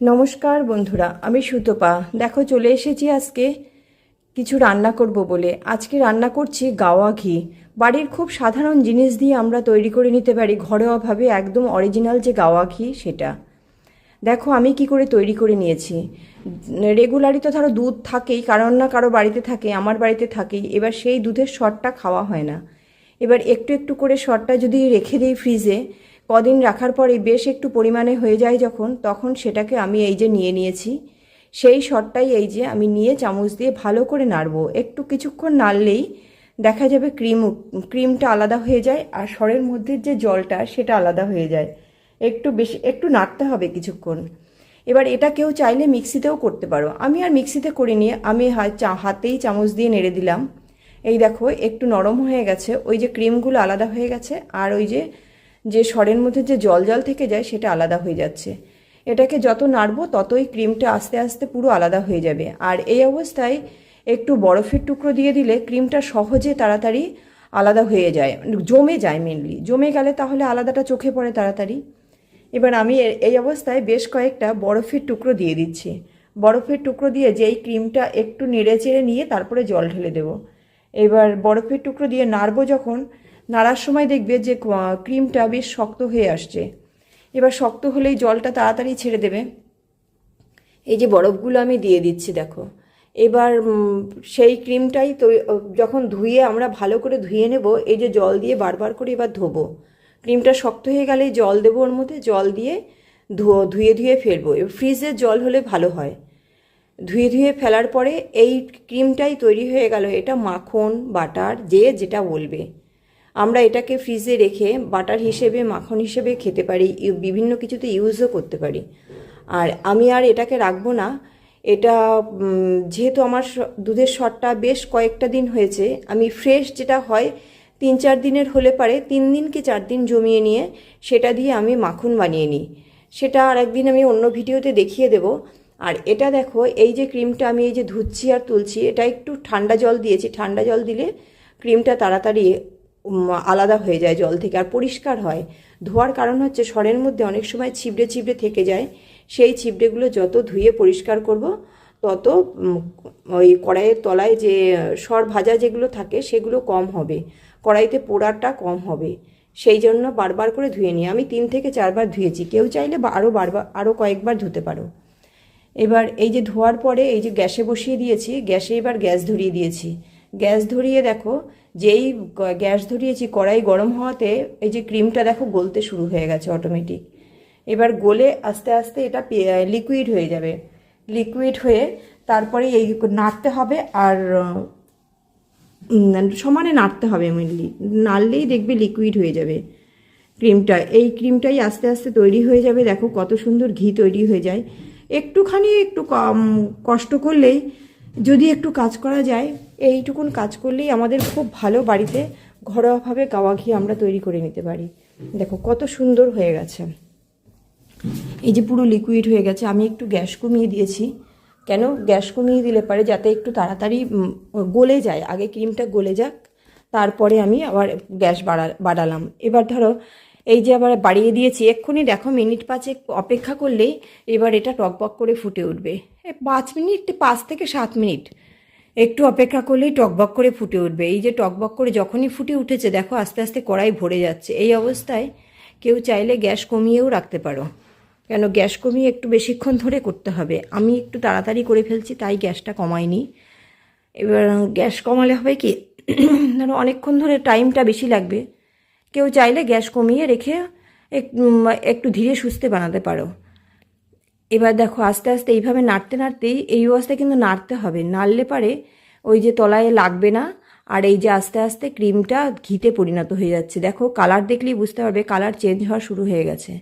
নমস্কার বন্ধুরা, আমি সুতপা। দেখো, চলে এসেছি আজকে কিছু রান্না করব বলে। আজকে রান্না করছি গাওয়া ঘি। বাড়ির খুব সাধারণ জিনিস দিয়ে আমরা তৈরি করে নিতে পারি। ঘরোয়াভাবে একদম অরিজিনাল যে গাওয়া ঘি সেটা। দেখো, আমি কি করে তৈরি করে নিয়েছি। রেগুলারই তো ধরো দুধ থাকেই, কারণ না কারও বাড়িতে থাকে, আমার বাড়িতে থাকেই। এবার সেই দুধের শটটা খাওয়া হয় না। এবার একটু একটু করে শটটা যদি রেখে দিই ফ্রিজে কদিন রাখার পরে বেশ একটু পরিমাণে হয়ে যায় যখন, তখন সেটাকে আমি এই যে নিয়ে নিয়েছি। সেই শটটাই এই যে আমি নিয়ে চামচ দিয়ে ভালো করে নাড়বো। একটু কিছুক্ষণ নাড়লেই দেখা যাবে ক্রিম ক্রিমটা আলাদা হয়ে যায় আর সরের মধ্যে যে জলটা সেটা আলাদা হয়ে যায়। একটু বেশি, একটু নাড়তে হবে কিছুক্ষণ। এবার এটা কেউ চাইলে মিক্সিতেও করতে পারো। আমি আর মিক্সিতে করিনি, আমি হাতেই চামচ দিয়ে নেড়ে দিলাম। এই দেখো, একটু নরম হয়ে গেছে। ওই যে ক্রিমগুলো আলাদা হয়ে গেছে আর ওই যে যে সরের মধ্যে যে জল জল থেকে যায় সেটা আলাদা হয়ে যাচ্ছে। এটাকে যত নাড়বো ততই ক্রিমটা আস্তে আস্তে পুরো আলাদা হয়ে যাবে। আর এই অবস্থায় একটু বরফের টুকরো দিয়ে দিলে ক্রিমটা সহজে তাড়াতাড়ি আলাদা হয়ে যায়। জমে যায় মেনলি জমে গেলে তাহলে আলাদাটা চোখে পড়ে তাড়াতাড়ি। এবার আমি এই অবস্থায় বেশ কয়েকটা বরফের টুকরো দিয়ে দিচ্ছি। বরফের টুকরো দিয়ে যেই ক্রিমটা একটু নেড়ে চেড়ে নিয়ে তারপরে জল ঢেলে দেব। এবার বরফের টুকরো দিয়ে নাড়বো যখন নাড়ার সময় দেখবে যে ক্রিমটা বেশ শক্ত হয়ে আসছে। এবার শক্ত হলেই জলটা তাড়াতাড়ি ছেড়ে দেবে। এই যে বরফগুলো আমি দিয়ে দিচ্ছি, দেখো। এবার সেই ক্রিমটাই তো যখন ধুয়ে আমরা ভালো করে ধুয়ে নেব, এই যে জল দিয়ে বারবার করে এবার ধোবো। ক্রিমটা শক্ত হয়ে গেলেই জল দেবো ওর মধ্যে, জল দিয়ে ধুয়ো, ধুয়ে ফেলব। ফ্রিজের জল হলে ভালো হয়। ধুয়ে ধুয়ে ফেলার পরে এই ক্রিমটাই তৈরি হয়ে গেল। এটা মাখন, বাটার, যে যেটা বলবে। আমরা এটাকে ফ্রিজে রেখে বাটার হিসেবে, মাখন হিসেবে খেতে পারি বিভিন্ন কিছুতে ইউজও করতে পারি। আর আমি আর এটাকে রাখব না। এটা যেহেতু আমার দুধের শটটা বেশ কয়েকটা দিন হয়েছে, আমি ফ্রেশ যেটা হয়, তিন চার দিনের হলে পারে, তিন দিন কি চার দিন জমিয়ে নিয়ে সেটা দিয়ে আমি মাখন বানিয়ে নিই। সেটা আর একদিন আমি অন্য ভিডিওতে দেখিয়ে দেব। আর এটা দেখো, এই যে ক্রিমটা আমি এই যে ধুচ্ছি আর তুলছি, এটা একটু ঠান্ডা জল দিয়েছি। ঠান্ডা জল দিলে ক্রিমটা তাড়াতাড়ি আলাদা হয়ে যায় জল থেকে আর পরিষ্কার হয়। ধোয়ার কারণ হচ্ছে সরের মধ্যে অনেক সময় ছিবড়ে ছিবড়ে থেকে যায়। সেই ছিবড়েগুলো যত ধুয়ে পরিষ্কার করব, তত ওই কড়াইয়ের তলায় যে সর ভাজা যেগুলো থাকে সেগুলো কম হবে। কড়াইতে পোড়াটা কম হবে। সেই জন্য বারবার করে ধুয়ে নিই। আমি তিন থেকে চারবার ধুয়েছি। কেউ চাইলে আরও বারবার আরও কয়েকবার ধুতে পারো। এবার এই যে ধোয়ার পরে এই যে গ্যাসে বসিয়ে দিয়েছি, গ্যাসে এবার গ্যাস ধরিয়ে দিয়েছি। গ্যাস ধরিয়ে দেখো যেই গ্যাস ধরিয়েছি, কড়াই গরম হওয়াতে এই যে ক্রিমটা দেখো গলতে শুরু হয়ে গেছে অটোমেটিক এবার গলে আস্তে আস্তে এটা লিকুইড হয়ে যাবে। লিকুইড হয়ে তারপরে এই নাড়তে হবে আর সমানে নাড়তে হবে মেনলি নাড়লেই দেখবে লিকুইড হয়ে যাবে ক্রিমটা। এই ক্রিমটাই আস্তে আস্তে তৈরি হয়ে যাবে। দেখো কত সুন্দর ঘি তৈরি হয়ে যায়। একটুখানি একটু কষ্ট করলেই যদি একটু কাজ করা যায়, এইটুকুন কাজ করলেই আমাদের খুব ভালো বাড়িতে ঘরোয়াভাবে গাওয়া ঘি আমরা তৈরি করে নিতে পারি। দেখো কত সুন্দর হয়ে গেছে। এই যে পুরো লিকুইড হয়ে গেছে, আমি একটু গ্যাস কমিয়ে দিয়েছি। কেন? গ্যাস কমিয়ে দিলে পারে যাতে একটু তাড়াতাড়ি গলে যায়। আগে ক্রিমটা গলে যাক, তারপরে আমি আবার গ্যাস বাড়া, বাড়ালাম। এবার ধরো এই যে আবার বাড়িয়ে দিয়েছি, এক্ষুনি দেখো মিনিট পাঁচেক অপেক্ষা করলেই এবার এটা টকবক করে ফুটে উঠবে। পাঁচ মিনিট পাঁচ থেকে সাত মিনিট? একটু অপেক্ষা করলেই টকবক করে ফুটে উঠবে। এই যে টকবক করে যখনই ফুটে উঠেছে, দেখো আস্তে আস্তে কড়াই ভরে যাচ্ছে। এই অবস্থায় কেউ চাইলে গ্যাস কমিয়েও রাখতে পারো। কেন? গ্যাস কমিয়ে একটু বেশিক্ষণ ধরে করতে হবে। আমি একটু তাড়াতাড়ি করে ফেলছি, তাই গ্যাসটা কমাইনি এবার গ্যাস কমালে হবে কি? ধরো অনেকক্ষণ ধরে টাইমটা বেশি লাগবে। কেউ চাইলে গ্যাস কমিয়ে রেখে এক- একটু ধীরে সুস্থে বানাতে পারো। এবার দেখো, আস্তে আস্তে এইভাবে নাড়তে নাড়তেই এই অবস্থায় কিন্তু নাড়তে হবে। নাড়লে পারে ওই যে তলায় লাগবে না, আর এই যে আস্তে আস্তে ক্রিমটা ঘিতে পরিণত হয়ে যাচ্ছে। দেখো, কালার দেখলেই বুঝতে পারবে কালার চেঞ্জ হওয়া শুরু হয়ে গেছে।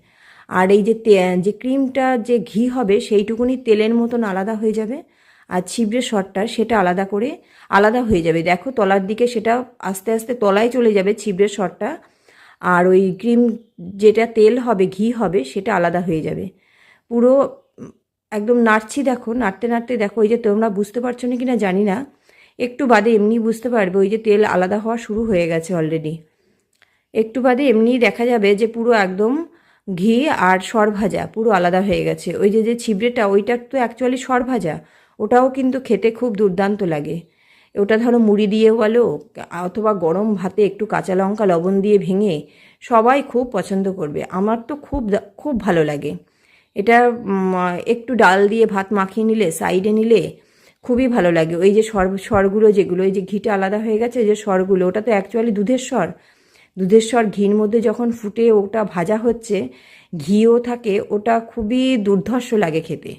আর এই যে যে ক্রিমটা যে ঘি হবে সেইটুকুনি তেলের মতন আলাদা হয়ে যাবে, আর ছিবড়ে শটটা সেটা আলাদা করে আলাদা হয়ে যাবে। দেখো, তলার দিকে সেটা আস্তে আস্তে তলায় চলে যাবে ছিবড়ে শটটা। আর ওই ক্রিম যেটা তেল হবে, ঘি হবে, সেটা আলাদা হয়ে যাবে। পুরো একদম নাড়ছি দেখো, নাড়তে নাড়তে দেখো, ওই যে তোমরা বুঝতে পারছ না কি না জানি না, একটু বাদে এমনি বুঝতে পারবে, ওই যে তেল আলাদা হওয়া শুরু হয়ে গেছে অলরেডি একটু বাদে এমনিই দেখা যাবে যে পুরো একদম ঘি আর সর ভাজা পুরো আলাদা হয়ে গেছে। ওই যে যে ছিবড়েটা ওইটা তো অ্যাকচুয়ালি সর ভাজা, ওটাও কিন্তু খেতে খুব দুর্দান্ত লাগে। ওটা ধরো মুড়ি দিয়ে বলো, অথবা গরম ভাতে একটু কাঁচা লঙ্কা লবণ দিয়ে ভেঙে সবাই খুব পছন্দ করবে। আমার তো খুব খুব ভালো লাগে। এটা একটু ডাল দিয়ে ভাত মাখিয়ে নিলে, সাইডে নিলে খুবই ভালো লাগে। ওই যে সর, সরগুলো যেগুলো, ওই যে ঘিটা আলাদা হয়ে গেছে, যে সরগুলো ওটা তো অ্যাকচুয়ালি দুধের স্বর দুধের স্বর ঘির মধ্যে যখন ফুটে ওটা ভাজা হচ্ছে, ঘিও থাকে, ওটা খুবই দুর্ধর্ষ লাগে খেতে।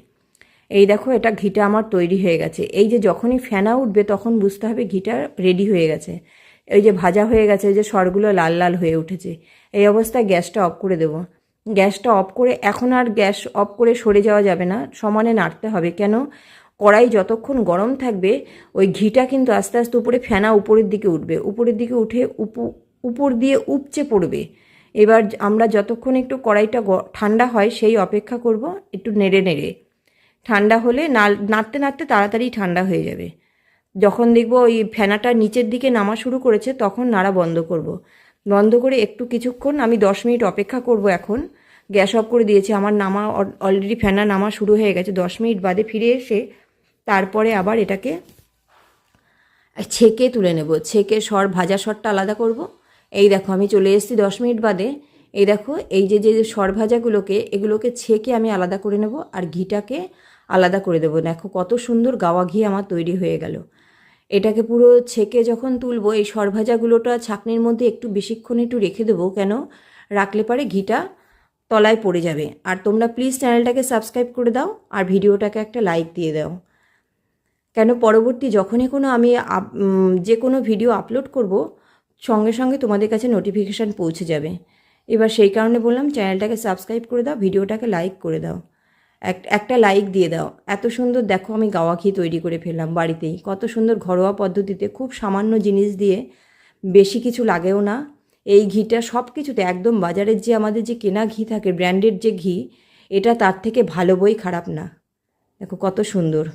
এই দেখো, এটা ঘিটা আমার তৈরি হয়ে গেছে। এই যে যখনই ফেনা উঠবে, তখন বুঝতে হবে ঘিটা রেডি হয়ে গেছে। এই যে ভাজা হয়ে গেছে যে সরগুলো লাল লাল হয়ে উঠেছে। এই অবস্থায় গ্যাসটা অফ করে দেবো। গ্যাসটা অফ করে, এখন আর গ্যাস অফ করে সরে যাওয়া যাবে না, সমানে নাড়তে হবে। কেন? কড়াই যতক্ষণ গরম থাকবে, ওই ঘিটা কিন্তু আস্তে আস্তে উপরে, ফেনা উপরের দিকে উঠবে। উপরের দিকে উঠে উপ- উপর দিয়ে উপচে পড়বে। এবার আমরা যতক্ষণ একটু কড়াইটা ঠান্ডা হয়, সেই অপেক্ষা করব, একটু নেড়ে নেড়ে। ঠান্ডা হলে নাল- নাড়তে নাড়তে তাড়াতাড়ি ঠান্ডা হয়ে যাবে। যখন দেখব ওই ফেনাটা নিচের দিকে নামা শুরু করেছে, তখন নাড়া বন্ধ করব। বন্ধ করে একটু কিছুক্ষণ আমি দশ মিনিট অপেক্ষা করব এখন। গ্যাস অফ করে দিয়েছি, আমার নামা অলরেডি ফেনা নামা শুরু হয়ে গেছে। দশ মিনিট বাদে ফিরে এসে তারপরে আবার এটাকে ছেঁকে তুলে নেব। ছেঁকে সর, ভাজা সরটা আলাদা করব। এই দেখো, আমি চলে এসেছি দশ মিনিট বাদে। এই দেখো, এই যে যে সর ভাজাগুলোকে, এগুলোকে ছেঁকে আমি আলাদা করে নেব। আর ঘিটাকে আলাদা করে দেবো। দেখো কত সুন্দর গাওয়া ঘি আমার তৈরি হয়ে গেল। এটাকে পুরো ছেঁকে যখন তুলবো, এই সর ভাজাগুলোটা ছাকনির মধ্যে একটু বেশিক্ষণ একটু রেখে দেবো কেন? রাখলে পারে ঘিটা তলায় পড়ে যাবে। আর তোমরা প্লিজ চ্যানেলটাকে সাবস্ক্রাইব করে দাও আর ভিডিওটাকে একটা লাইক দিয়ে দাও। কেন? পরবর্তী যখনই কোনো আমি যে কোনো ভিডিও আপলোড করব, সঙ্গে সঙ্গে তোমাদের কাছে নোটিফিকেশান পৌঁছে যাবে। এবার সেই কারণে বললাম চ্যানেলটাকে সাবস্ক্রাইব করে দাও, ভিডিওটাকে লাইক করে দাও। এক, একটা লাইক দিয়ে দাও। এত সুন্দর দেখো আমি গাওয়া ঘি তৈরি করে ফেললাম বাড়িতেই। কত সুন্দর ঘরোয়া পদ্ধতিতে খুব সামান্য জিনিস দিয়ে বেশি কিছু লাগেও না। এই ঘিটা সব কিছুতে একদম বাজারের যে আমাদের যে কেনা ঘি থাকে ব্র্যান্ডেড যে ঘি, এটা তার থেকে ভালো বই খারাপ না। দেখো কত সুন্দর।